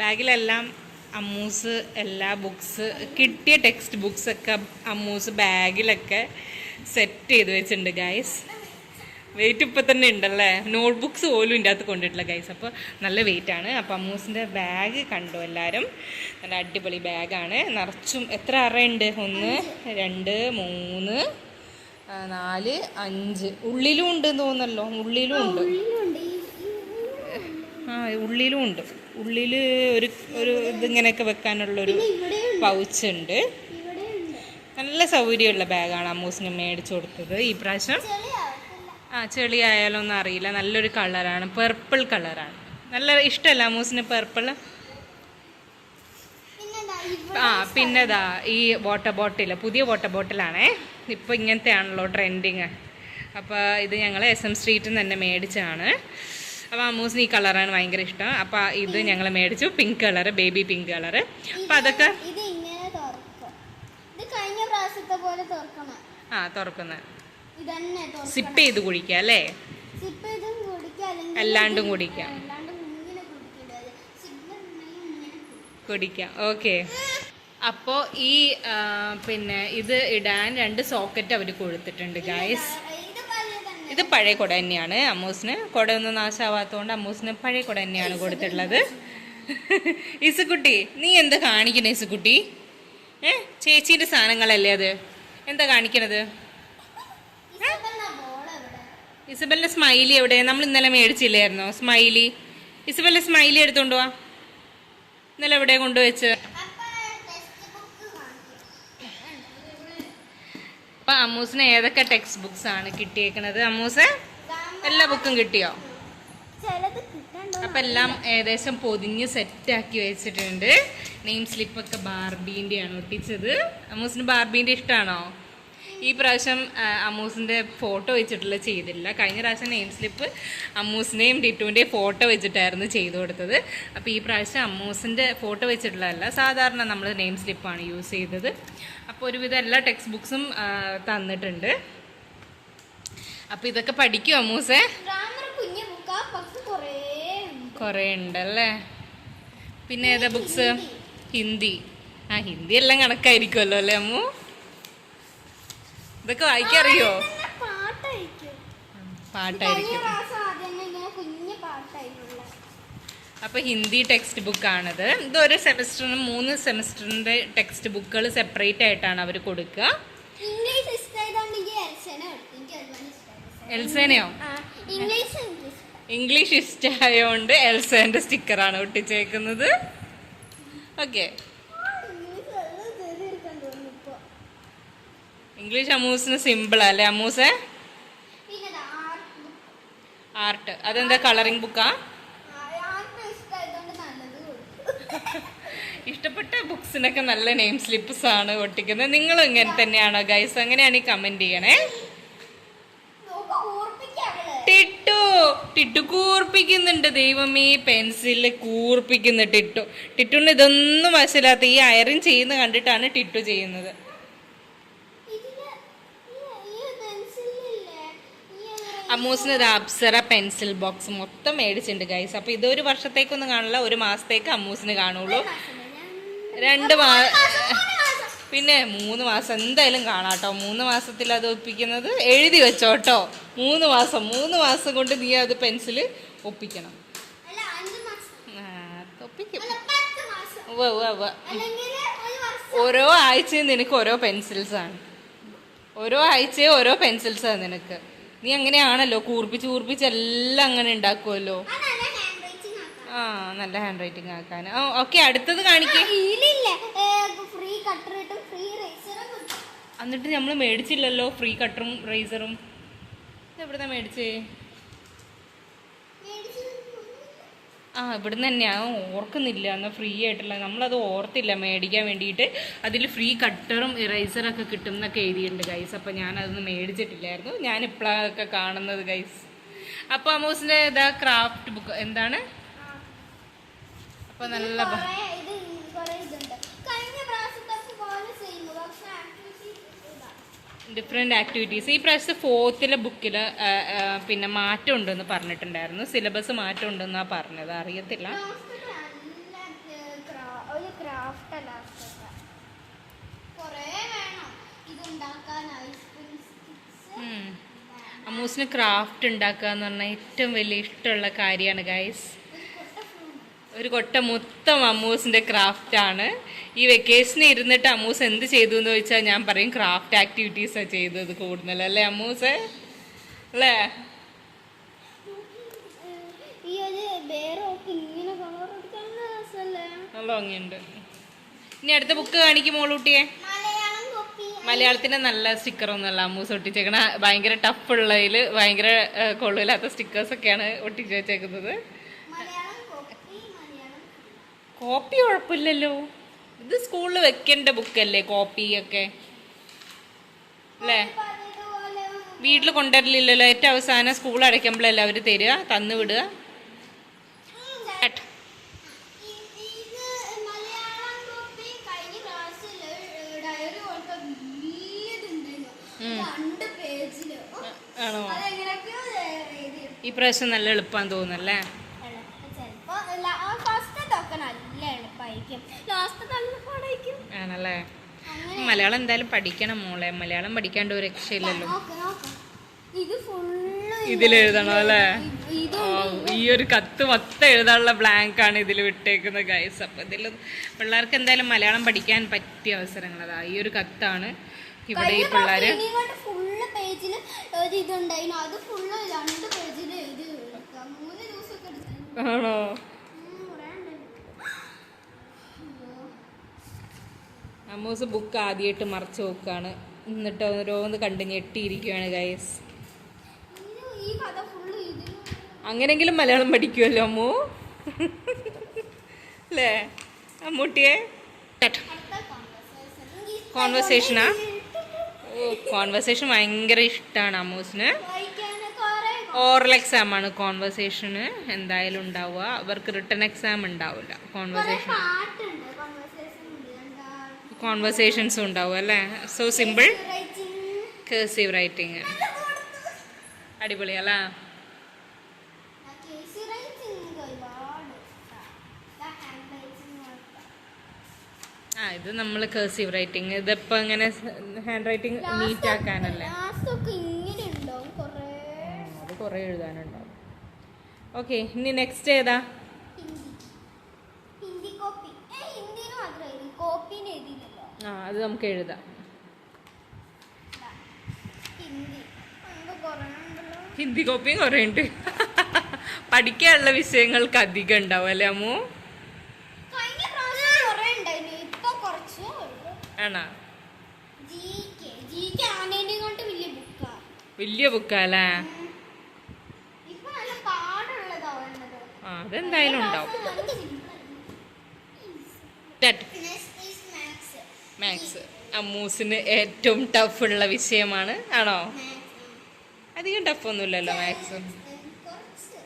ബാഗിലെല്ലാം അമ്മൂസ് എല്ലാ ബുക്സ് കിട്ടിയ text books ഒക്കെ അമ്മൂസ് ബാഗിലൊക്കെ സെറ്റ് ചെയ്ത് വെച്ചിട്ടുണ്ട് ഗൈസ് വെയിറ്റ് ഇപ്പം തന്നെ ഉണ്ടല്ലേ? നോട്ട് ബുക്സ് പോലും ഇതിന്റെ അകത്ത് കൊണ്ടിട്ടില്ല ഗൈസ് അപ്പോൾ നല്ല വെയിറ്റ് ആണ്. അപ്പോൾ അമ്മൂസിന്റെ ബാഗ് കണ്ടു എല്ലാവരും നല്ല അടിപൊളി ബാഗാണ് നിറച്ചും എത്ര അറയുണ്ട്? ഒന്ന് രണ്ട് മൂന്ന് നാല് അഞ്ച്. ഉള്ളിലും ഉണ്ട്. തോന്നല്ലോ ഉള്ളിലും ഉണ്ട്. ആ ഉള്ളിലും ഉണ്ട്. ഉള്ളിൽ ഒരു ഒരു ഇതിങ്ങനെയൊക്കെ വെക്കാനുള്ളൊരു പൗച്ചുണ്ട്. നല്ല സൗകര്യമുള്ള ബാഗാണ് അമ്മൂസിന് മേടിച്ചു കൊടുത്തത് ഈ പ്രാവശ്യം. ആ ചെളി ഒന്നും അറിയില്ല. നല്ലൊരു കളറാണ്. പെർപ്പിൾ കളറാണ്. നല്ല ഇഷ്ടമല്ല അമ്മൂസിന് പെർപ്പിൾ ആ പിന്നെതാ ഈ വാട്ടർ ബോട്ടിൽ പുതിയ വാട്ടർ ബോട്ടിലാണേ ഇപ്പോൾ ഇങ്ങനത്തെ ആണല്ലോ ട്രെൻഡിങ് അപ്പോൾ ഇത് ഞങ്ങൾ എസ് എം സ്ട്രീറ്റിൽ നിന്ന് തന്നെ മേടിച്ചതാണ്. അപ്പോൾ അമ്മൂസിന് ഈ കളറാണ് ഭയങ്കര ഇഷ്ടം. അപ്പോൾ ഇത് ഞങ്ങൾ മേടിച്ചു. Pink colour baby pink colour അപ്പോൾ അതൊക്കെ ആ തുറക്കുന്നത് സിപ്പ് ചെയ്ത് കുടിക്കാം അല്ലേ? അല്ലാണ്ടും കുടിക്കും. കുടിക്കാം ഓക്കെ അപ്പോൾ ഈ പിന്നെ ഇത് ഇടാൻ രണ്ട് സോക്കറ്റ് അവർ കൊടുത്തിട്ടുണ്ട് ഗായ്സ് ഇത് പഴയ കുട തന്നെയാണ്. അമ്മൂസിന് കുടയൊന്നും നാശമാവാത്തതുകൊണ്ട് അമ്മൂസിന് പഴയ കുട തന്നെയാണ് കൊടുത്തിട്ടുള്ളത്. ഇസുക്കുട്ടി നീ എന്താ കാണിക്കണേ ഇസുക്കുട്ടി? ഏ ചേച്ചീന്റെ സാധനങ്ങളല്ലേ അത്? എന്താ കാണിക്കണത്? ഇസബലിന്റെ സ്മൈലി എവിടെ? നമ്മൾ ഇന്നലെ മേടിച്ചില്ലായിരുന്നോ? സ്മൈലി ഇസബലിന്റെ സ്മൈലി എടുത്തോണ്ടുവാ ഇന്നലെ എവിടെ കൊണ്ടുവച്ച് അപ്പൊ ടെക്സ്റ്റ് ബുക്ക് കാണിക്കും അപ്പൊ അമ്മൂസിന് ഏതൊക്കെ ടെക്സ്റ്റ് ബുക്സ് ആണ് കിട്ടിയേക്കണത്? അമ്മൂസ് എല്ലാ ബുക്കും കിട്ടിയോ? അപ്പം എല്ലാം ഏകദേശം പൊതിഞ്ഞ് സെറ്റാക്കി വെച്ചിട്ടുണ്ട്. നെയിം സ്ലിപ്പൊക്കെ ബാർബീന്റെ ആണ് ഒട്ടിച്ചത്. അമ്മൂസിന് ബാർബീന്റെ ഇഷ്ടമാണോ ഈ പ്രാവശ്യം അമ്മൂസിന്റെ ഫോട്ടോ വെച്ചിട്ടുള്ള ചെയ്തില്ല കഴിഞ്ഞ പ്രാവശ്യം നെയിം സ്ലിപ്പ് അമ്മൂസിന്റെയും ടിറ്റുവിന്റെയും ഫോട്ടോ വെച്ചിട്ടായിരുന്നു ചെയ്തു കൊടുത്തത്. അപ്പോൾ ഈ പ്രാവശ്യം അമ്മൂസിന്റെ ഫോട്ടോ വെച്ചിട്ടുള്ളതല്ല സാധാരണ നമ്മൾ നെയിം സ്ലിപ്പാണ് യൂസ് ചെയ്തത്. അപ്പോൾ ഒരുവിധം എല്ലാ ടെക്സ്റ്റ് ബുക്സും തന്നിട്ടുണ്ട്. അപ്പോൾ ഇതൊക്കെ പഠിക്കും അമ്മൂസേ. കുറേ ഉണ്ടല്ലേ? പിന്നെ ഏതാ ബുക്സ്? ഹിന്ദി. ആ ഹിന്ദി എല്ലാം കണക്കായിരിക്കുമല്ലോ അല്ലേ അമ്മു? ഇതൊക്കെ വായിക്കറിയോ? പാട്ടായിരിക്കും. കഴിഞ്ഞ പാട്ടായിരിക്കും. പ്രാവശ്യം ആദ്യം തന്നെ ഇങ്ങനെ കുഞ്ഞു പാട്ടായിരുന്നില്ല അപ്പൊ ഹിന്ദി ടെക്സ്റ്റ് ബുക്ക് ആണത്. ഇത് ഒരു സെമസ്റ്ററിന് മൂന്ന് സെമസ്റ്ററിന്റെ ടെക്സ്റ്റ് ബുക്കുകൾ സെപ്പറേറ്റ് ആയിട്ടാണ് അവർ കൊടുക്കുക എൽസേനയോ? ഇംഗ്ലീഷ് ഇഷ്ടമായോണ്ട് ഇഷ്ടമായതുകൊണ്ട് എൽസേന്റെ സ്റ്റിക്കറാണ് ഒട്ടിച്ചേക്കുന്നത്. ഓക്കെ ഇംഗ്ലീഷ് എല്ലാം ചെയ്തെടുക്കാൻ തോന്നുന്നു ഇപ്പൊ ഇംഗ്ലീഷ് അമൂസിന് സിമ്പിൾ അല്ലേ? അമൂസേ ആർട്ട് അതെന്താ കളറിംഗ് ബുക്കാ ഇഷ്ടപ്പെട്ട ബുക്സിനൊക്കെ നല്ല നെയിം സ്ലിപ്സ് ആണ് ഒട്ടിക്കുന്നത്. നിങ്ങളും ഇങ്ങനെ തന്നെയാണോ ഗൈസ് അങ്ങനെയാണ് ഈ കമന്റ് ചെയ്യണേ. ടിട്ടു. ടിട്ടു കൂർപ്പിക്കുന്നുണ്ട് ദൈവമേ. പെൻസിൽ കൂർപ്പിക്കുന്നു ടിട്ടു. ടിട്ടുന് ഇതൊന്നും വശമില്ലാത്ത ഈ അയറിൻ ചെയ്യുന്ന കണ്ടിട്ടാണ് ടിട്ടു ചെയ്യുന്നത് ഇതിൽ ഈ- ഈ പെൻസിലില്ലേ ഈ അമ്മൂസിന് ഇത് അപ്സര പെൻസിൽ ബോക്സ് മൊത്തം മേടിച്ചിട്ടുണ്ട് ഗൈസ് അപ്പൊ ഇതൊരു വർഷത്തേക്കൊന്നും കാണില്ല ഒരു മാസത്തേക്ക് അമ്മൂസിന് കാണുള്ളൂ. രണ്ട് മാ പിന്നെ മൂന്ന് മാസം എന്തായാലും കാണാട്ടോ. മൂന്ന് മാസത്തിൽ അത് ഒപ്പിക്കുന്നത് എഴുതി വെച്ചോട്ടോ. മൂന്ന് മാസം മൂന്ന് മാസം കൊണ്ട് നീ അത് പെൻസിൽ ഒപ്പിക്കണം. ഒപ്പിക്കും. ഓരോ ആഴ്ചയും നിനക്ക് ഓരോ പെൻസിൽസാണ്. ഓരോ ആഴ്ചയും ഓരോ പെൻസിൽസാണ് നിനക്ക്. നീ അങ്ങനെയാണല്ലോ കൂർപ്പിച്ച് കൂർപ്പിച്ച് എല്ലാം അങ്ങനെ ഉണ്ടാക്കുമല്ലോ ആ നല്ല ഹാൻഡ് റൈറ്റിംഗ് ആക്കാൻ. ഓക്കെ അടുത്തത് കാണിക്കേ. എന്നിട്ട് നമ്മൾ മേടിച്ചില്ലല്ലോ ഫ്രീ കട്ടറും റേസറും മേടിച്ചേ മേടിച്ച്? ആ ഇവിടുന്ന് തന്നെയാണ് ഓർക്കുന്നില്ല. എന്നാൽ ഫ്രീ ആയിട്ടുള്ള. നമ്മളത് ഓർത്തില്ല. മേടിക്കാൻ വേണ്ടിയിട്ട്. അതിൽ ഫ്രീ കട്ടറും ഇറേസറൊക്കെ കിട്ടും എന്നൊക്കെ എഴുതിയിട്ടുണ്ട് ഗൈസ് അപ്പോൾ ഞാനതൊന്നും മേടിച്ചിട്ടില്ലായിരുന്നു. ഞാൻ ഇപ്പോഴൊക്കെ കാണുന്നത് ഗൈസ് അപ്പോൾ അമൂസിന്റെ ഇതാ ക്രാഫ്റ്റ് ബുക്ക് എന്താണ്? അപ്പോൾ നല്ല ഡിഫറെന്റ് ആക്ടിവിറ്റീസ് ഈ പ്രാവശ്യം ഫോർത്തിലെ ബുക്കിൽ പിന്നെ മാറ്റമുണ്ടെന്ന് പറഞ്ഞിട്ടുണ്ടായിരുന്നു. സിലബസ് മാറ്റമുണ്ടെന്നാണ് പറഞ്ഞത്. അറിയത്തില്ല. അമ്മൂസിന് ക്രാഫ്റ്റ് ഉണ്ടാക്കുക എന്ന് പറഞ്ഞാൽ ഏറ്റവും വലിയ ഇഷ്ടമുള്ള കാര്യമാണ് ഗൈസ് ഒരു കൊട്ട മൊത്തം അമ്മൂസിന്റെ ക്രാഫ്റ്റാണ് ആണ്. ഈ വെക്കേഷന് ഇരുന്നിട്ട് അമ്മൂസ് എന്ത് ചെയ്തു എന്ന് ചോദിച്ചാൽ ഞാൻ പറയും ക്രാഫ്റ്റ് ആക്ടിവിറ്റീസാണ് ചെയ്തത് കൂടുതൽ. അല്ലേ അമ്മൂസ്? അല്ലേ? നല്ല ഭംഗിയുണ്ട്. ഇനി അടുത്ത ബുക്ക് കാണിക്കും മോളൂട്ടിയെ. മലയാളം കോപ്പി മലയാളത്തിന്റെ നല്ല സ്റ്റിക്കർ ഒന്നുമല്ല അമ്മൂസ് ഒട്ടിച്ചേക്കണ. ഭയങ്കര ടഫ് ഉള്ളതിൽ ഭയങ്കര കൊള്ളില്ലാത്ത സ്റ്റിക്കേഴ്സൊക്കെയാണ് ഒട്ടിച്ചു വെച്ചേക്കുന്നത്. കോപ്പി കുഴപ്പമില്ലല്ലോ ഇത് സ്കൂളിൽ വെക്കേണ്ട ബുക്കല്ലേ കോപ്പിയൊക്കെ അല്ലേ വീട്ടിൽ കൊണ്ടുവരലില്ലല്ലോ. ഏറ്റവും അവസാനം സ്കൂൾ അടയ്ക്കുമ്പോഴല്ലേ അവർ തരിക? തന്നു വിടുക? ആണോ ഈ പ്രാവശ്യം നല്ല എളുപ്പാന്ന് തോന്നുന്നല്ലേ ചിലപ്പോ ലാസ്റ്റ് നല്ല പാടായിരിക്കും. ആണല്ലേ? മലയാളം എന്തായാലും പഠിക്കണം മോളെ. മലയാളം പഠിക്കാണ്ട് ഒരു രക്ഷയില്ലല്ലോ ഇത് ഫുള്ള് ഇതിലെഴുതണം അല്ലേ? ഈ ഒരു കത്ത് മൊത്തം എഴുതാനുള്ള ബ്ലാങ്ക് ആണ് ഇതിൽ വിട്ടേക്കുന്നത് ഗൈസ് അപ്പൊ ഇതിൽ പിള്ളേർക്ക് എന്തായാലും മലയാളം പഠിക്കാൻ പറ്റിയ അവസരങ്ങൾ അതാ. ഈ ഒരു കത്താണ് ഇവിടെ ഈ പിള്ളേര് ഫുള്ള് പേജിൽ ഒരു ഇതുണ്ടായിരുന്നു അത് ഫുള്ള് രണ്ട് പേജിൽ എഴുതി ആണോ? അമ്മൂസ് ബുക്ക് ആദ്യമായിട്ട് മറച്ചു നോക്കുകയാണ് എന്നിട്ട് ഓരോന്ന് കണ്ട് ഞെട്ടിയിരിക്കുകയാണ് ഗൈസ് അങ്ങനെങ്കിലും മലയാളം പഠിക്കുമല്ലോ അമ്മു? അല്ലേ? അമ്മൂട്ടിയെ. കോൺവെർസേഷനാ ഓ കോൺവെർസേഷൻ ഭയങ്കര ഇഷ്ടമാണ് അമ്മൂസിന്. ഓറൽ എക്സാം ആണ് കോൺവെർസേഷന് എന്തായാലും ഉണ്ടാവുക. അവർക്ക് റിട്ടേൺ എക്സാം ഉണ്ടാവില്ല. കോൺവെർസേഷൻ പാട്ടുണ്ട് conversation ഉണ്ട്. എന്താ? കോൺവെർസേഷൻസും ഉണ്ടാവും അല്ലേ? So simple. കേസീവ് റൈറ്റിംഗ് അടിപൊളിയല്ലേ? അടിപൊളി അല്ലേ ആ ഇത് നമ്മൾ കേസീവ് റൈറ്റിംഗ് ഇതിപ്പോൾ ഇങ്ങനെ ഹാൻഡ് റൈറ്റിംഗ് നീറ്റ് ആക്കാനല്ലേ? അത് കുറേ എഴുതാനുണ്ടാവും. ഓക്കെ ഇനി നെക്സ്റ്റ് ഏതാ ഹിന്ദി ഹിന്ദി കോപ്പി ഏ ഹിന്ദിന് മാത്രം എഴുതി കോപ്പിന് എഴുതിയില്ലല്ലോ ആ അത് നമുക്ക് എഴുതാം. ഹിന്ദി. കോപ്പിയും കുറേ ഉണ്ട് പഠിക്കാനുള്ള വിഷയങ്ങൾക്ക് അധികം ഉണ്ടാവും അല്ലേ അമ്മു? ആണോ? വലിയ ബുക്കാലേ ആ അതെന്തായാലും ഉണ്ടാവും. മാത്സ് അമ്മൂസിന് ഏറ്റവും ടഫ് ഉള്ള വിഷയമാണ്. ആണോ? അധികം ടഫ് ഒന്നുമില്ലല്ലോ മാത്സ് കുറച്ച്.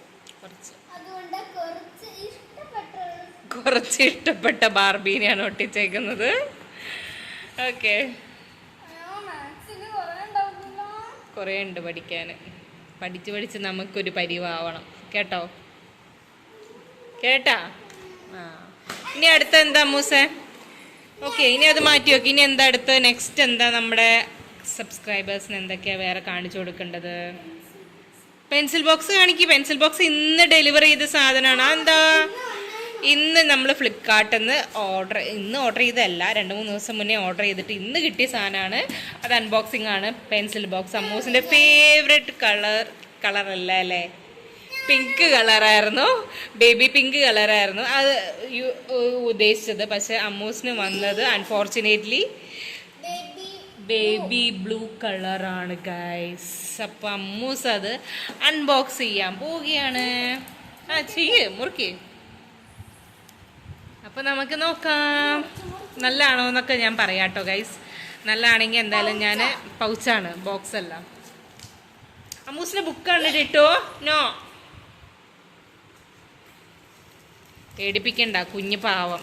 കുറച്ച്. അതുകൊണ്ട് കുറച്ച് ഇഷ്ടപ്പെട്ട കുറച്ച് ഇഷ്ടപ്പെട്ട ബാർബീനെയാണ് ഒട്ടിച്ചേക്കുന്നത്. ഓക്കെ. കുറേ ഉണ്ട് പഠിക്കാൻ പഠിച്ച് പഠിച്ച് നമുക്കൊരു പരിവാവണം. കേട്ടോ? കേട്ടാ? ആ. ഇനി അടുത്ത എന്താ മൂസേ ഓക്കെ ഇനി അത് മാറ്റി നോക്കി ഇനി എന്താ അടുത്ത്? നെക്സ്റ്റ് എന്താ നമ്മുടെ സബ്സ്ക്രൈബേഴ്സിന് എന്തൊക്കെയാ വേറെ കാണിച്ചു കൊടുക്കേണ്ടത്? പെൻസിൽ ബോക്സ് കാണിക്കും. പെൻസിൽ ബോക്സ് ഇന്ന് ഡെലിവർ ചെയ്ത സാധനമാണ് എന്താ ഇന്ന് നമ്മൾ ഫ്ലിപ്കാർട്ടിൽ നിന്ന് ഓർഡർ ഇന്ന് ഓർഡർ ചെയ്തതല്ല. രണ്ട് മൂന്ന് ദിവസം മുന്നേ ഓർഡർ ചെയ്തിട്ട് ഇന്ന് കിട്ടിയ സാധനമാണ് അത് അൺബോക്സിംഗ് ആണ്. പെൻസിൽ ബോക്സ് അമ്മൂസിന്റെ ഫേവറേറ്റ് കളർ കളറല്ല അല്ലേ? പിങ്ക് കളറായിരുന്നു ബേബി പിങ്ക് കളറായിരുന്നു അത് ഉദ്ദേശിച്ചത്. പക്ഷെ അമ്മൂസിന് വന്നത് അൺഫോർച്ചുനേറ്റ്ലി ബേബി ബ്ലൂ കളറാണ് ഗൈസ് അപ്പം അമ്മൂസ് അത് അൺബോക്സ് ചെയ്യാൻ പോവുകയാണ്. ആ ചെയ്യേ മുറുക്കി. അപ്പം നമുക്ക് നോക്കാം. നല്ലതാണോ എന്നൊക്കെ ഞാൻ പറയാം കേട്ടോ ഗൈസ് നല്ലതാണെങ്കിൽ എന്തായാലും ഞാൻ പൗച്ചാണ് ബോക്സ് അല്ല. അമ്മൂസിന്റെ ബുക്ക് കേട്ടോ നോ പേടിപ്പിക്കണ്ട കുഞ്ഞു പാവം.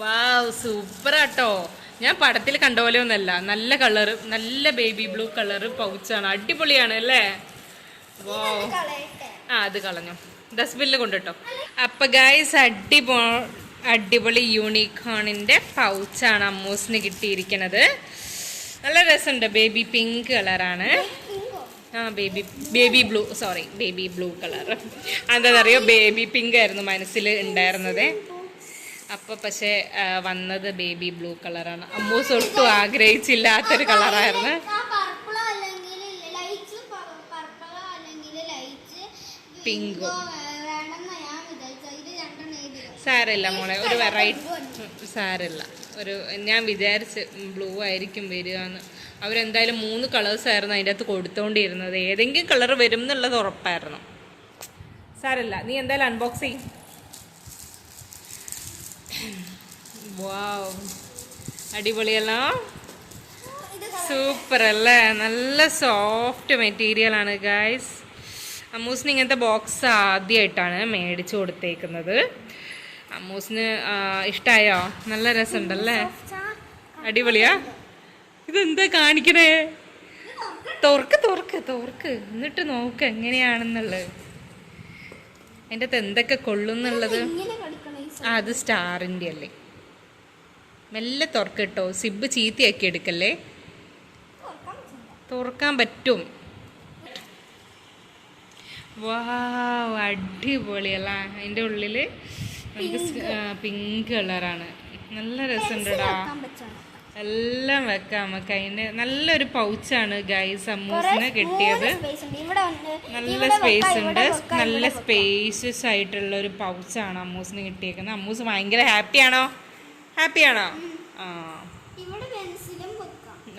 വാവ് സൂപ്പർ ആട്ടോ ഞാൻ പടത്തിൽ കണ്ട പോലെ ഒന്നല്ല. നല്ല കളറ് നല്ല ബേബി ബ്ലൂ കളർ പൗച്ചാണ്. അടിപൊളിയാണ് അല്ലേ? വാ ആ അത് കളഞ്ഞു. ഡസ്റ്റ്ബിന്നിൽ കൊണ്ടിട്ടോ. അപ്പൊ ഗായ്സ് അടിപൊ അടിപൊളി യൂണിക്കോണിന്റെ പൗച്ചാണ് അമ്മൂസിന് കിട്ടിയിരിക്കുന്നത് നല്ല രസമുണ്ട്. ബേബി പിങ്ക് കളറാണ്. ആ baby baby blue sorry baby blue colour എന്താണെന്നറിയോ ബേബി പിങ്ക് ആയിരുന്നു മനസ്സിൽ ഉണ്ടായിരുന്നത്. അപ്പൊ പക്ഷെ വന്നത് ബേബി ബ്ലൂ കളറാണ് അമ്മൂസ് ഒട്ടും ആഗ്രഹിച്ചില്ലാത്തൊരു കളറായിരുന്നു പിങ്കോ. സാരമില്ല മോളെ ഒരു വെറൈറ്റി സാരമില്ല. ഒരു ഞാൻ വിചാരിച്ച് ബ്ലൂ ആയിരിക്കും വരിക എന്ന് അവരെന്തായാലും മൂന്ന് കളേഴ്സ് ആയിരുന്നു അതിന്റെ അകത്ത് കൊടുത്തോണ്ടിരുന്നത്. ഏതെങ്കിലും കളർ വരും എന്നുള്ളത് ഉറപ്പായിരുന്നു. സാരല്ല നീ എന്തായാലും അൺബോക്സ് ചെയ്യും. വാവ് അടിപൊളിയല്ലോ? സൂപ്പർ അല്ലേ? നല്ല സോഫ്റ്റ് മെറ്റീരിയൽ ആണ് ഗായ്സ് അമ്മൂസിന് ഇങ്ങനത്തെ ബോക്സ് ആദ്യമായിട്ടാണ് മേടിച്ചു കൊടുത്തേക്കുന്നത്. അമ്മൂസിന് ഇഷ്ടമായോ നല്ല രസമുണ്ടല്ലേ? അടിപൊളിയാ? ഇതെന്താ കാണിക്കണേ? തുറക്ക് തുറക്ക് തുറക്ക്. എന്നിട്ട് നോക്ക് എങ്ങനെയാണെന്നുള്ളത്. അതിന്റെ അകത്ത് എന്തൊക്കെ കൊള്ളുന്നുള്ളത്. അത് സ്റ്റാറിന്റെ അല്ലേ? മെല്ലെ തുറക്കട്ടോ സിബ് ചീത്തയാക്കി എടുക്കല്ലേ? തുറക്കാൻ പറ്റും. വാവ് അടിപൊളിയല്ല? അതിന്റെ ഉള്ളിൽ നമുക്ക് പിങ്ക് കളറാണ്. നല്ല രസമുണ്ടടാ. എല്ലാം വെക്കാം നമുക്ക് അതിന്. നല്ലൊരു പൗച്ചാണ് ഗൈസ് അമ്മൂസിന് കിട്ടിയത്. നല്ല സ്പേസ് ഉണ്ട്. നല്ല സ്പേഷ്യസ് ആയിട്ടുള്ള ഒരു പൗച്ചാണ് അമ്മൂസിന് കിട്ടിയേക്കുന്നത്. അമ്മൂസ് ഭയങ്കര ഹാപ്പിയാണോ ഹാപ്പിയാണോ ആ.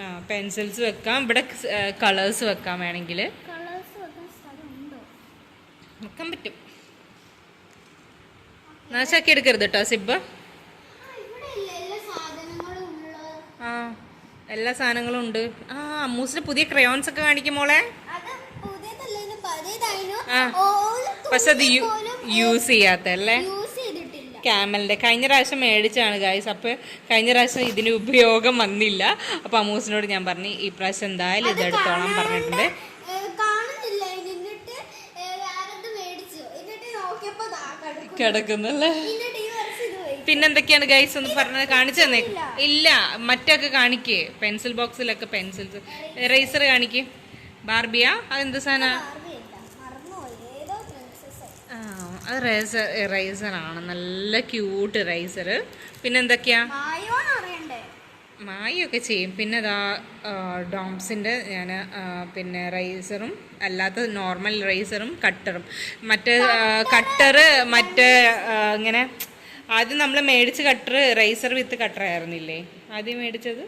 ആ പെൻസിൽസ് വെക്കാം. ഇവിടെ കളേഴ്സ് വെക്കാം വേണമെങ്കിൽ വെക്കാൻ പറ്റും. നാശാക്കി എടുക്കരുത് കേട്ടോ സിബ് ആ, ഇവിടെ ഇല്ല എല്ലാ സാധനങ്ങളും ഉള്ളത് ആ എല്ലാ സാധനങ്ങളും ഉണ്ട്. ആ അമ്മൂസിന് പുതിയ ക്രയോൺസ് ഒക്കെ കാണിക്കും മോളെ. അത് പുതിയതല്ല പഴയതായിരുന്നു ആ. പക്ഷെ അത് യൂസ് ചെയ്യാത്ത അല്ലേ ക്യാമലിന്റെ കഴിഞ്ഞ പ്രാവശ്യം മേടിച്ചാണ് ഗായ്സ് അപ്പൊ കഴിഞ്ഞ പ്രാവശ്യം ഇതിന് ഉപയോഗം വന്നില്ല. അപ്പൊ അമ്മൂസിനോട് ഞാൻ പറഞ്ഞു ഈ പ്രാവശ്യം എന്തായാലും ഇത് എടുത്തോളാം പറഞ്ഞിട്ടുണ്ട്. കിടക്കുന്നല്ലേ എന്നിട്ട് ഈ വർഷം ഇത് പോയി പിന്നെന്തൊക്കെയാണ് ഗൈസ് ഒന്ന് പറഞ്ഞത് കാണിച്ചു തന്നെ. ഇല്ല മറ്റൊക്കെ കാണിക്കേ. പെൻസിൽ ബോക്സിലൊക്കെ പെൻസിൽസ് എറൈസർ കാണിക്കേ. ബാർബിയാ? അതെന്ത് സാധന അത് റേസർ റൈസർ ആണ്. നല്ല ക്യൂട്ട് റൈസർ പിന്നെന്തൊക്കെയാ? മായൊക്കെ ചെയ്യും. പിന്നെ അതാ ഡോംസിന്റെ ഞാൻ പിന്നെ റൈസറും അല്ലാത്ത നോർമൽ റൈസറും കട്ടറും മറ്റേ കട്ടറ് മറ്റേ ഇങ്ങനെ ആദ്യം നമ്മൾ മേടിച്ച കട്ടർ റൈസർ വിത്ത് കട്ടർ ആയിരുന്നില്ലേ? ആദ്യം മേടിച്ചത്?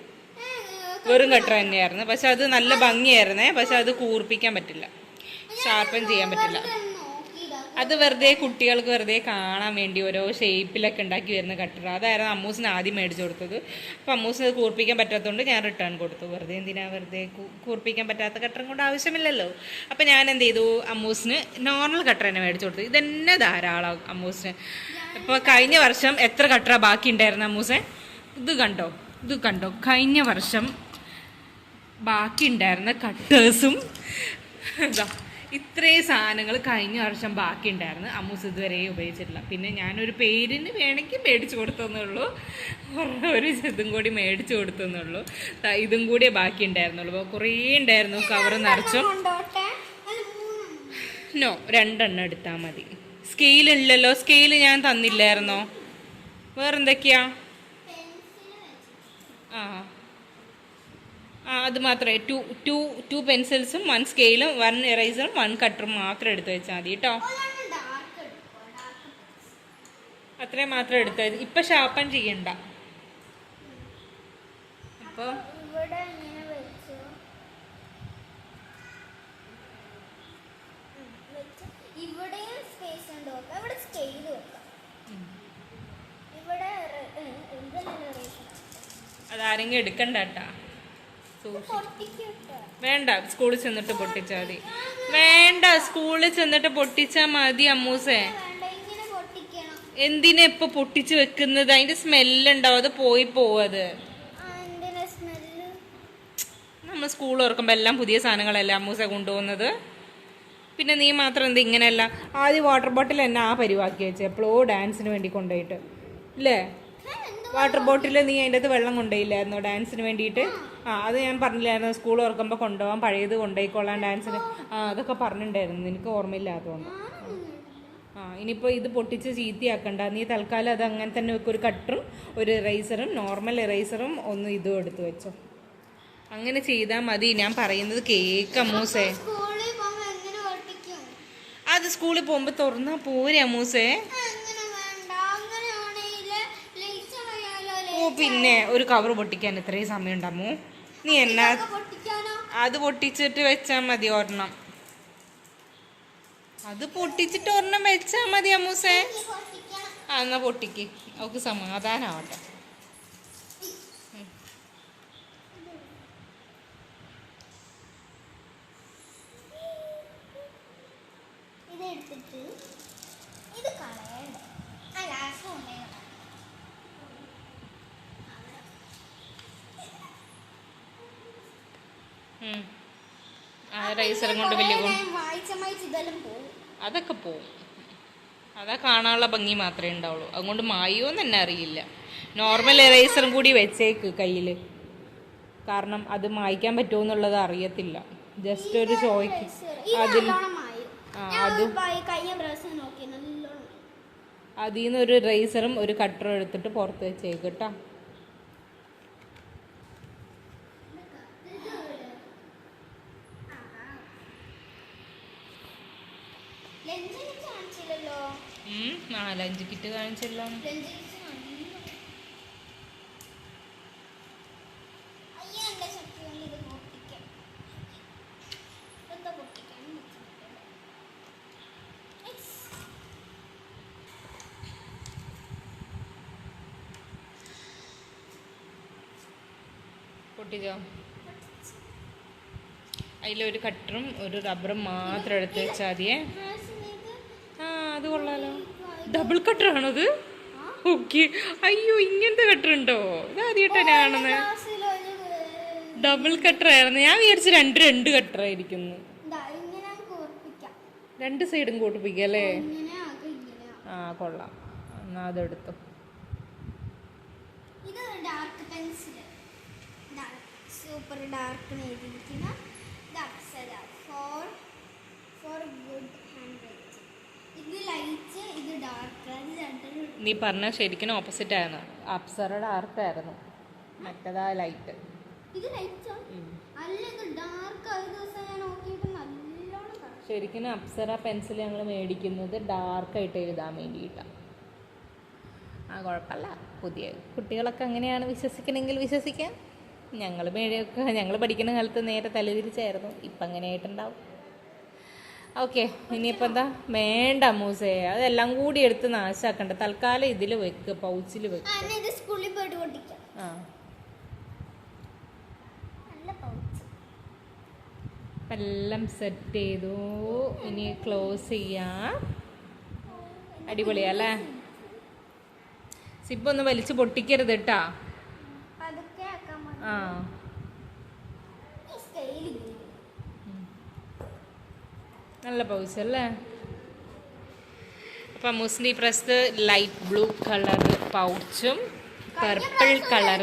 വെറും കട്ടർ തന്നെയായിരുന്നു. പക്ഷെ അത് നല്ല ഭംഗിയായിരുന്നേ. പക്ഷെ അത് കൂർപ്പിക്കാൻ പറ്റില്ല. ഷാർപ്പൻ ചെയ്യാൻ പറ്റില്ല. അത് വെറുതെ കുട്ടികൾക്ക് വെറുതെ കാണാൻ വേണ്ടി ഓരോ ഷേപ്പിലൊക്കെ ഉണ്ടാക്കി വരുന്ന കട്ടർ അതായിരുന്നു അമ്മൂസിന് ആദ്യം മേടിച്ചു കൊടുത്തത്. അപ്പോൾ അമ്മൂസിന് അത് കൂർപ്പിക്കാൻ പറ്റാത്തതുകൊണ്ട് ഞാൻ റിട്ടേൺ കൊടുത്തു. വെറുതെ എന്തിനാ വെറുതെ കൂർപ്പിക്കാൻ പറ്റാത്ത കട്ടറും കൊണ്ട് ആവശ്യമില്ലല്ലോ. അപ്പോൾ ഞാൻ എന്ത് ചെയ്തു? അമ്മൂസിന് നോർമൽ കട്ടർ തന്നെ മേടിച്ചു കൊടുത്തു. ഇതന്നെ ധാരാളം അമ്മൂസിന്. ഇപ്പോൾ കഴിഞ്ഞ വർഷം എത്ര കട്ടറ ബാക്കി ഉണ്ടായിരുന്ന മൂസേ? ഇത് കണ്ടോ? ഇത് കണ്ടോ? കഴിഞ്ഞ വർഷം ബാക്കി ഉണ്ടായിരുന്ന കട്ടേഴ്സും ഇതാ ഇത്രയും സാധനങ്ങൾ കഴിഞ്ഞ വർഷം ബാക്കി ഉണ്ടായിരുന്നു അമ്മൂസ് ഇതുവരെ ഉപയോഗിച്ചിട്ടില്ല. പിന്നെ ഞാനൊരു പേരിന് വേണമെങ്കിൽ മേടിച്ചു കൊടുത്തെന്നുള്ളൂ. ഒരു ഇതും കൂടി മേടിച്ചു കൊടുത്തെന്നുള്ളൂ. ഇതും കൂടി ബാക്കി ഉണ്ടായിരുന്നുള്ളൂ അപ്പോൾ കുറേ ഉണ്ടായിരുന്നു. കവർ നിറച്ചും. നോ രണ്ടെണ്ണം എടുത്താൽ മതി. സ്കെയിൽ ഇല്ലല്ലോ സ്കെയിൽ ഞാൻ തന്നില്ലായിരുന്നോ? വേറെന്തൊക്കെയാ. ആ. ആ അത് മാത്രമേ. ടു ടു ടു പെൻസിൽസും വൺ സ്കെയിലും വൺ എറൈസറും വൺ കട്ടറും മാത്രം എടുത്ത് വെച്ചാൽ മതി കേട്ടോ. അത്രയും മാത്രം എടുത്ത് വെച്ച് ഇപ്പം ഷാർപ്പൻ ചെയ്യണ്ട. അപ്പോൾ ഇവിടെ ഇങ്ങനെ വെച്ചു ഉം, വെച്ച് ഇവിടെയും സ്പേസ് ഉണ്ട് നോക്കാം ഇവിടെ സ്കെയിൽ വെക്കാം ഇവിടെ റെ- ഏ, ഇതെല്ലാം erase ചെയ്യാം. അതാരെങ്കിലും എടുക്കണ്ട കേട്ടാ. വേണ്ട സ്കൂളിൽ ചെന്നിട്ട് പൊട്ടിച്ചാൽ മതി. വേണ്ട സ്കൂളിൽ ചെന്നിട്ട് പൊട്ടിച്ചാൽ മതി അമ്മൂസേ. എന്തിനാ ഇപ്പൊ പൊട്ടിച്ചു വെക്കുന്നത്? അതിന്റെ സ്മെല്ലുണ്ടാവും അത് പോയി പോവത് നമ്മൾ സ്കൂൾ ഓർക്കുമ്പോൾ എല്ലാം പുതിയ സാധനങ്ങളല്ലേ അമ്മൂസ കൊണ്ടുപോകുന്നത്? പിന്നെ നീ മാത്രം എന്ത് ഇങ്ങനെയല്ല? ആദ്യം വാട്ടർ ബോട്ടിൽ തന്നെ ആ പരിവാക്കി വെച്ചേ എപ്പോഴോ ഡാൻസിന് വേണ്ടി കൊണ്ടുപോയിട്ട്. എന്ത് വാട്ടർ ബോട്ടിൽ നീ അതിന്റെ അകത്ത് വെള്ളം കൊണ്ടുപോയില്ലായിരുന്നു ഡാൻസിന് വേണ്ടിയിട്ട്? ആ അത് ഞാൻ പറഞ്ഞില്ലായിരുന്നു? സ്കൂൾ ഓർക്കുമ്പോൾ കൊണ്ടുപോകാൻ പഴയത് കൊണ്ടുപോയിക്കൊള്ളാൻ ഡാൻസിന്. ആ അതൊക്കെ പറഞ്ഞിട്ടുണ്ടായിരുന്നു. നിനക്ക് ഓർമ്മയില്ലാത്തതുകൊണ്ട്. ആ ഇനിയിപ്പോൾ ഇത് പൊട്ടിച്ച് ചീത്തയാക്കണ്ട. നീ തൽക്കാലം അത് അങ്ങനെ തന്നെ വെക്കൊരു ഒരു കട്ടറും ഒരു ഇറൈസറും നോർമൽ ഇറൈസറും ഒന്ന് ഇതും എടുത്ത് വെച്ചോ. അങ്ങനെ ചെയ്താൽ മതി. ഞാൻ പറയുന്നത് കേക്ക് അമ്മൂസേ അത് സ്കൂളിൽ പോകുമ്പോൾ തുറന്നാൽ പോരെ അമ്മൂസേ അങ്ങനെ വേണ്ട അങ്ങനെയാണെങ്കിൽ ലേറ്റ് ആയാലോ ഓ പിന്നെ ഒരു കവർ പൊട്ടിക്കാൻ ഇത്രയും സമയം ഉണ്ടാമോ നീ എന്നാ അത് പൊട്ടിച്ചിട്ട് വെച്ചാൽ മതി ഒരെണ്ണം. അത് പൊട്ടിച്ചിട്ട് ഒരെണ്ണം വെച്ചാൽ മതി അമ്മൂസേ. ആ എന്നാ പൊട്ടിക്ക്. അവക്ക് സമാധാനാവട്ടെ ഇത് എടുത്തിട്ട് ഇത് കളയണ്ട ആ ലാസ്റ്റ് കൊണ്ടേ ഉം. ആ റൈസറും കൊണ്ട് വലിയ അതൊക്കെ പോവും. അതാ കാണാനുള്ള ഭംഗി മാത്രമേ ഉണ്ടാവുള്ളൂ. അതുകൊണ്ട് മായോന്ന് തന്നെ അറിയില്ല. നോർമൽ എറൈസറും കൂടി വെച്ചേക്ക് കയ്യിൽ കാരണം അത് മായ്ക്കാൻ പറ്റുമോ എന്നുള്ളത് അറിയത്തില്ല. ജസ്റ്റ് ഒരു ചോയ്ക്ക്. അതിൽ അതിൽ നിന്ന് ഒരു റേസറും ഒരു കട്ടറും എടുത്തിട്ട് പുറത്ത് വെച്ചേക്ക് കേട്ടോ ലെൻസ് എനിക്ക് കാണിച്ചില്ലല്ലോ ഉം, ആ ലഞ്ച് കിറ്റ് കാണിച്ചല്ലോ. പൊട്ടിച്ചോ? അതിലൊരു കട്ടറും ഒരു റബ്ബറും മാത്രം എടുത്ത് വെച്ചാൽ മതിയേ. ഡബിൾ കട്ടറാണത് ഓക്കെ അയ്യോ ഇങ്ങനത്തെ കട്ടർ ഉണ്ടോ? ഇത് ആദ്യമായിട്ടാണ് കാണുന്നത് ഡബിൾ കട്ടർ ആയിരുന്നു. ഞാൻ വിചാരിച്ചു രണ്ട് രണ്ട് കോർപ്പിക്കാം. രണ്ട് സൈഡും കൂട്ടിപ്പിക്കുക അല്ലേ? ആ കൊള്ളാം. എന്നാ അതെടുത്തു ഇത് ഡാർക്ക് പെൻസിൽ സൂപ്പർ ഡാർക്ക് എഴുതിയിരിക്കുന്ന for four good hand writing ഇത് ലൈറ്റ് ഇത് ഡാർക്ക് ഇത് രണ്ടും നീ പറഞ്ഞ ശരിക്കും ഓപ്പോസിറ്റ് ആയിരുന്നു. അപ്സറയുടെ ആയിരുന്നു. മറ്റേതാ ലൈറ്റ് ശരിക്കും അപ്സര പെൻസിൽ ഞങ്ങൾ മേടിക്കുന്നത് ഡാർക്കായിട്ട് എഴുതാൻ വേണ്ടിയിട്ടാണ് ആ കുഴപ്പമില്ല. പുതിയ കുട്ടികളൊക്കെ അങ്ങനെയാണ് വിശ്വസിക്കണമെങ്കിൽ വിശ്വസിക്കാം. ഞങ്ങൾ മേടിയൊക്കെ ഞങ്ങൾ പഠിക്കുന്ന കാലത്ത് നേരെ തലതിരിച്ചായിരുന്നു. ഇപ്പം അങ്ങനെ ആയിട്ടുണ്ടാവും ഓക്കെ ഇനിയിപ്പോൾ എന്താ? വേണ്ട മൂസേ അതെല്ലാം കൂടി എടുത്ത് നാശാക്കണ്ട. തൽക്കാലം ഇതിൽ വെക്ക് പൗച്ചിൽ വെക്ക്. ആ എല്ലാം സെറ്റ് ചെയ്തു. ഇനി ക്ലോസ് ചെയ്യാം. അടിപൊളിയല്ലേ സിബ് ഒന്ന് വലിച്ചു പൊട്ടിക്കരുത് കേട്ടാ ആ ഈ സ്കെയിലില്ല നല്ല പൗസ് അല്ലേ? അപ്പം മുസ്ലി പ്രസ് ലൈറ്റ് ബ്ലൂ കളർ പൗച്ചും പർപ്പിൾ കളർ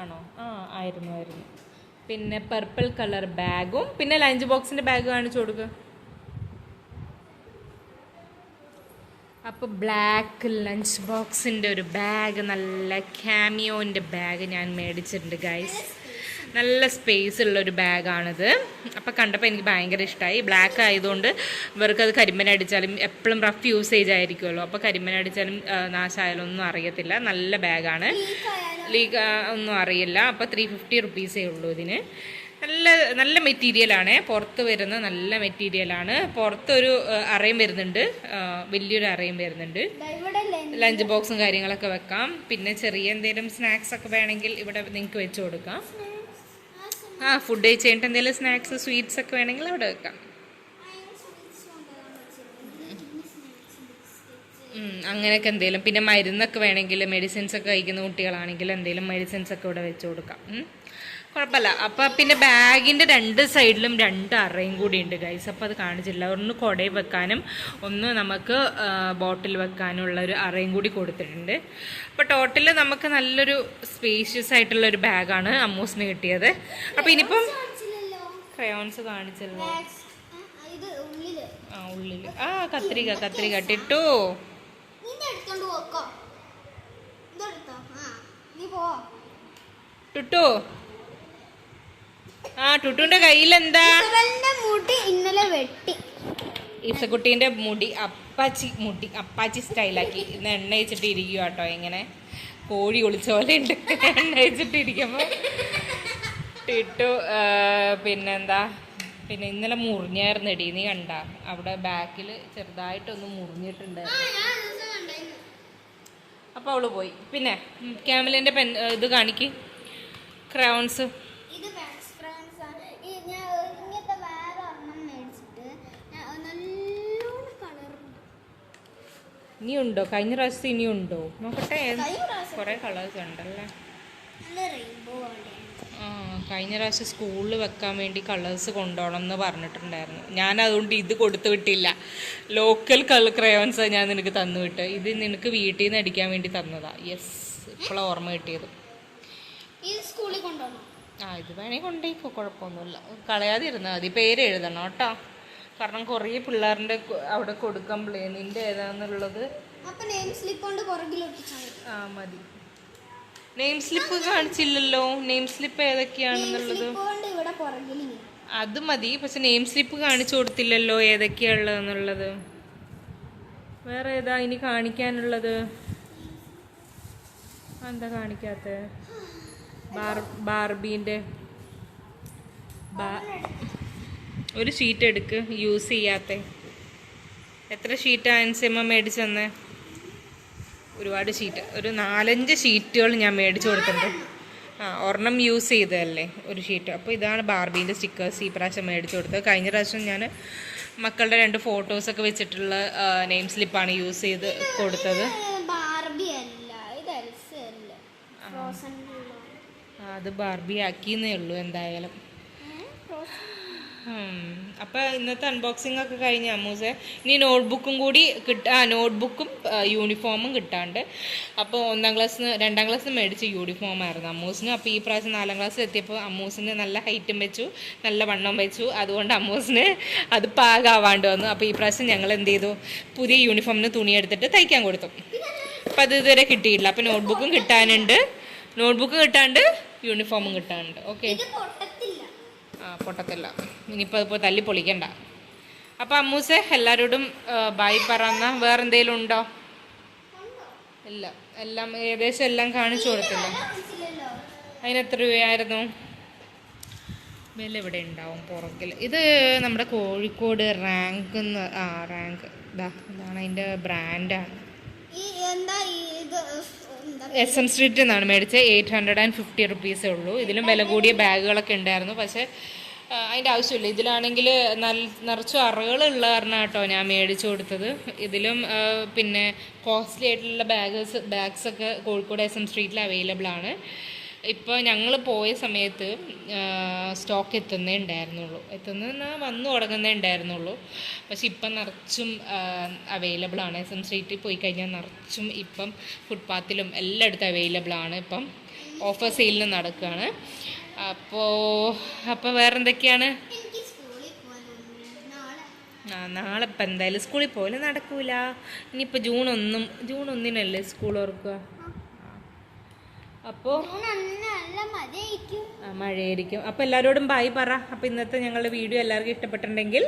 ആണോ? ആ ആയിരുന്നു ആയിരുന്നു. പിന്നെ പർപ്പിൾ കളർ ബാഗും പിന്നെ ലഞ്ച് ബോക്സിന്റെ ബാഗ് കാണിച്ചു കൊടുക്കുക അപ്പോൾ ബ്ലാക്ക് ലഞ്ച് ബോക്സിന്റെ ഒരു ബാഗ് നല്ല ക്യാമിയോന്റെ ബാഗ് ഞാൻ മേടിച്ചിട്ടുണ്ട് ഗൈസ് നല്ല സ്പേസ് ഉള്ള ഒരു ബാഗാണിത് അപ്പോൾ കണ്ടപ്പോൾ എനിക്ക് ഭയങ്കര ഇഷ്ടമായി ബ്ലാക്ക് ആയതുകൊണ്ട് ഇവർക്ക് അത് കരിമ്പനടിച്ചാലും എപ്പോഴും റഫ് യൂസേജ് ആയിരിക്കുമല്ലോ. അപ്പോൾ കരിമ്പനടിച്ചാലും നാശമായാലും ഒന്നും അറിയത്തില്ല. നല്ല ബാഗാണ് ലീക്ക് ഒന്നും അറിയില്ല. അപ്പോൾ ത്രീ ഫിഫ്റ്റി റുപ്പീസേ ഉള്ളൂ ഇതിന്. നല്ല നല്ല മെറ്റീരിയലാണ് പുറത്ത് വരുന്ന നല്ല മെറ്റീരിയലാണ് പുറത്തൊരു അറയും വരുന്നുണ്ട്. വലിയൊരു അറയും വരുന്നുണ്ട്. ലഞ്ച് ബോക്സും കാര്യങ്ങളൊക്കെ വെക്കാം. പിന്നെ ചെറിയ എന്തെങ്കിലും സ്നാക്സ് ഒക്കെ വേണമെങ്കിൽ ഇവിടെ നിങ്ങൾക്ക് വെച്ച് കൊടുക്കാം. ആ ഫുഡ് കഴിച്ച് കഴിഞ്ഞിട്ട് എന്തെങ്കിലും സ്നാക്സ് സ്വീറ്റ്സ് ഒക്കെ വേണമെങ്കിൽ അവിടെ വെക്കാം. അങ്ങനെയൊക്കെ എന്തെങ്കിലും. പിന്നെ മരുന്നൊക്കെ വേണമെങ്കിൽ മെഡിസിൻസ് ഒക്കെ കഴിക്കുന്ന കുട്ടികളാണെങ്കിൽ എന്തെങ്കിലും മെഡിസിൻസ് ഒക്കെ ഇവിടെ വെച്ച് കൊടുക്കാം. കുഴപ്പമില്ല. അപ്പൊ പിന്നെ ബാഗിന്റെ രണ്ട് സൈഡിലും രണ്ട് അറയും കൂടി ഉണ്ട് ഗൈസ് അപ്പൊ അത് കാണിച്ചില്ല ഒന്ന് കുടയിൽ വെക്കാനും ഒന്ന് നമുക്ക് ബോട്ടിൽ വെക്കാനുള്ള ഒരു അറയും കൂടി കൊടുത്തിട്ടുണ്ട്. അപ്പൊ ടോട്ടൽ നമുക്ക് നല്ലൊരു സ്പേഷ്യസ് ആയിട്ടുള്ള ഒരു ബാഗാണ് അമ്മൂസിന് കിട്ടിയത്. അപ്പൊ ഇനിയിപ്പം ക്രയോൺസ് കാണിച്ചല്ലോ. ആ ഉള്ളിൽ. ആ കത്രിക കത്രിക ടിട്ടു നിന്റെ എടുത്തോണ്ട് പോക്കോ. ഇതെടുത്തോ? ആ ടുട്ടുവിന്റെ കയ്യിൽ എന്താ മുടി ഇന്നലെ വെട്ടി. ഈസക്കുട്ടീന്റെ മുടി അപ്പാച്ചി മുടി അപ്പാച്ചി സ്റ്റൈലാക്കി. ഇന്ന് എണ്ണ വെച്ചിട്ട് ഇരിക്കുക കേട്ടോ ഇങ്ങനെ കോഴി ഒളിച്ച പോലെ ഉണ്ട്. എണ്ണ വെച്ചിട്ട് ഇരിക്കുമ്പോൾ ടിട്ടു പിന്നെന്താ? പിന്നെ ഇന്നലെ മുറിഞ്ഞായിരുന്നു എടി നീ കണ്ട? അവിടെ ബാക്കിൽ ചെറുതായിട്ടൊന്ന് മുറിഞ്ഞിട്ടുണ്ടായിരുന്നു ദിവസം അപ്പോൾ അവൾ പോയി. പിന്നെ ക്യാമലിന്റെ പെൻ ഇത് കാണിക്ക്. ക്രൗൺസ് ഇത് ബാക്സ് ഫ്രാൻസ് ആണ് ഈ ഞാൻ ഇങ്ങനത്തെ വേറെ ഒരെണ്ണം മേടിച്ചിട്ട് ഞാൻ നല്ലോണം കളറുണ്ട് ഇനി ഉണ്ടോ കഴിഞ്ഞ പ്രാവശ്യത്തെ ഇനി ഉണ്ടോ നോക്കട്ടെ കുറെ കളേഴ്സ് ഉണ്ടല്ലേ? നല്ല റെയിൻബോ പോലെയാണ്. ആ കഴിഞ്ഞ പ്രാവശ്യം സ്കൂളിൽ വെക്കാൻ വേണ്ടി കളേഴ്സ് കൊണ്ടുപോകണം എന്ന് പറഞ്ഞിട്ടുണ്ടായിരുന്നു. ഞാൻ അതുകൊണ്ട് ഇത് കൊടുത്തു വിട്ടില്ല. ലോക്കൽ കളർ ക്രയോൺസ് ഞാൻ നിനക്ക് തന്നു വിട്ട്. ഇത് നിനക്ക് വീട്ടിൽ നിന്ന് അടിക്കാൻ വേണ്ടി തന്നതാ. യെസ് ഇപ്പോഴാണ് ഓർമ്മ കിട്ടിയത്. ആ ഇത് വേണേ കൊണ്ടേക്കോ കുഴപ്പമൊന്നുമില്ല. കളയാതിരുന്നാൽ മതി. പേര് എഴുതണം കേട്ടോ. കാരണം കുറേ പിള്ളേരുടെ അവിടെ അവിടെ കൊടുക്കുമ്പോഴേ നിന്റെ ഏതാന്നുള്ളത് ആ മതി. നെയിം സ്ലിപ്പ് കാണിച്ചില്ലല്ലോ. നെയിം സ്ലിപ്പ് ഏതൊക്കെയാണെന്നുള്ളത്? അത് മതി. പക്ഷെ നെയിം സ്ലിപ്പ് കാണിച്ചു കൊടുത്തില്ലല്ലോ ഏതൊക്കെയാ ഉള്ളതെന്നുള്ളത് വേറെ ഏതാ ഇനി കാണിക്കാനുള്ളത്? എന്താ കാണിക്കാത്ത? ബാർ ബാർബീന്റെ ബാ- ഒരു ഷീറ്റ് എടുക്ക് യൂസ് ചെയ്യാത്ത. എത്ര ഷീറ്റാണ് എൻസിമ മേടിച്ചു തന്നെ? ഒരുപാട് ഷീറ്റ് ഒരു നാലഞ്ച് ഷീറ്റുകൾ ഞാൻ മേടിച്ചു കൊടുത്തിട്ടുണ്ട്. ആ ഒരെണ്ണം യൂസ് ചെയ്തതല്ലേ ഒരു ഷീറ്റ് അപ്പോൾ ഇതാണ് ബാർബീന്റെ സ്റ്റിക്കേഴ്സ് ഈ പ്രാവശ്യം മേടിച്ചു കൊടുത്തത്. കഴിഞ്ഞ പ്രാവശ്യം ഞാൻ മക്കളുടെ രണ്ട് ഫോട്ടോസൊക്കെ വെച്ചിട്ടുള്ള നെയിം സ്ലിപ്പാണ് യൂസ് ചെയ്ത് കൊടുത്തത്. അത് ബാർബി ആക്കിയെന്നേ ഉള്ളൂ എന്തായാലും. അപ്പോൾ ഇന്നത്തെ അൺബോക്സിംഗ് ഒക്കെ കഴിഞ്ഞ അമ്മൂസെ ഇനി നോട്ട്ബുക്കും കൂടി കിട്ട നോട്ട്ബുക്കും യൂണിഫോമും കിട്ടാണ്ട്. അപ്പോൾ ഒന്നാം ക്ലാസ്സിന് രണ്ടാം ക്ലാസ്സിന് മേടിച്ച യൂണിഫോം ആയിരുന്നു അമ്മൂസിന്. അപ്പോൾ ഈ പ്രാവശ്യം നാലാം ക്ലാസ്സിൽ എത്തിയപ്പോൾ അമ്മൂസിന് നല്ല ഹൈറ്റും വെച്ചു നല്ല വണ്ണം വെച്ചു. അതുകൊണ്ട് അമ്മൂസിന് അത് പാകാവാണ്ട് വന്നു. അപ്പോൾ ഈ പ്രാവശ്യം ഞങ്ങൾ എന്ത് ചെയ്തു? പുതിയ യൂണിഫോമിന് തുണി എടുത്തിട്ട് തയ്ക്കാൻ കൊടുത്തു. അപ്പോൾ അത് ഇതുവരെ കിട്ടിയില്ല അപ്പോൾ നോട്ട്ബുക്കും കിട്ടാനുണ്ട്. നോട്ട്ബുക്ക് കിട്ടാണ്ട് യൂണിഫോമും കിട്ടാനുണ്ട്. ഓക്കെ പൊട്ടത്തില്ല. ഇനിയിപ്പോൾ അതിപ്പോൾ തല്ലി പൊളിക്കണ്ട. അപ്പം അമ്മൂസെ എല്ലാവരോടും ബായ് പറഞ്ഞ വേറെ എന്തെങ്കിലും ഉണ്ടോ? ഇല്ല. എല്ലാം ഏകദേശം എല്ലാം കാണിച്ചു കൊടുത്തില്ല. അതിനെത്ര അതിന് എത്ര രൂപയായിരുന്നു? വില ഇവിടെ ഉണ്ടാവും പുറകിൽ ഇത് നമ്മുടെ കോഴിക്കോട് റാങ്ക് എന്ന് ആ റാങ്ക്. ഇതാ ഇതാണ് അതിന്റെ ബ്രാൻഡാണ് എസ് എം സ്ട്രീറ്റിൽ നിന്നാണ് മേടിച്ചത്. എയ്റ്റ് ഹൺഡ്രഡ് ആൻഡ് ഫിഫ്റ്റി റുപ്പീസേ ഉള്ളൂ. ഇതിലും വില കൂടിയ ബാഗുകളൊക്കെ ഉണ്ടായിരുന്നു. പക്ഷേ അതിന്റെ ആവശ്യമില്ല. ഇതിലാണെങ്കിൽ നല്ല നിറച്ചും അറകളുള്ള കാരണം കേട്ടോ ഞാൻ മേടിച്ചു കൊടുത്തത്. ഇതിലും പിന്നെ കോസ്റ്റ്ലി ആയിട്ടുള്ള ബാഗേഴ്സ് ബാഗ്സൊക്കെ കോഴിക്കോട് എസ് എം സ്ട്രീറ്റിൽ അവൈലബിൾ ആണ്. ഇപ്പോൾ ഞങ്ങൾ പോയ സമയത്ത് സ്റ്റോക്ക് എത്തുന്നേ ഉണ്ടായിരുന്നുള്ളൂ. എത്തുന്ന വന്നു തുടങ്ങുന്നേ ഉണ്ടായിരുന്നുള്ളൂ. പക്ഷെ ഇപ്പം നിറച്ചും അവൈലബിൾ ആണ്. എസ് എം സ്ട്രീറ്റിൽ പോയി കഴിഞ്ഞാൽ നിറച്ചും ഇപ്പം ഫുട്പാത്തിലും എല്ലായിടത്തും അവൈലബിൾ ആണ്. ഇപ്പം ഓഫർ സെയിലിന് നടക്കുകയാണ് അപ്പോൾ അപ്പോൾ വേറെന്തൊക്കെയാണ്? ആ നാളെ ഇപ്പം എന്തായാലും സ്കൂളിൽ പോലും നടക്കൂല. ഇനിയിപ്പോൾ ജൂൺ ഒന്നും ജൂൺ ഒന്നിനല്ലേ സ്കൂൾ ഓർക്കുക? അപ്പോൾ നല്ല മഴയായിരിക്കും. അപ്പോൾ എല്ലാവരോടും ബായ് പറ. അപ്പോൾ ഇന്നത്തെ ഞങ്ങളുടെ വീഡിയോ എല്ലാവർക്കും ഇഷ്ടപ്പെട്ടിട്ടുണ്ടെങ്കിൽ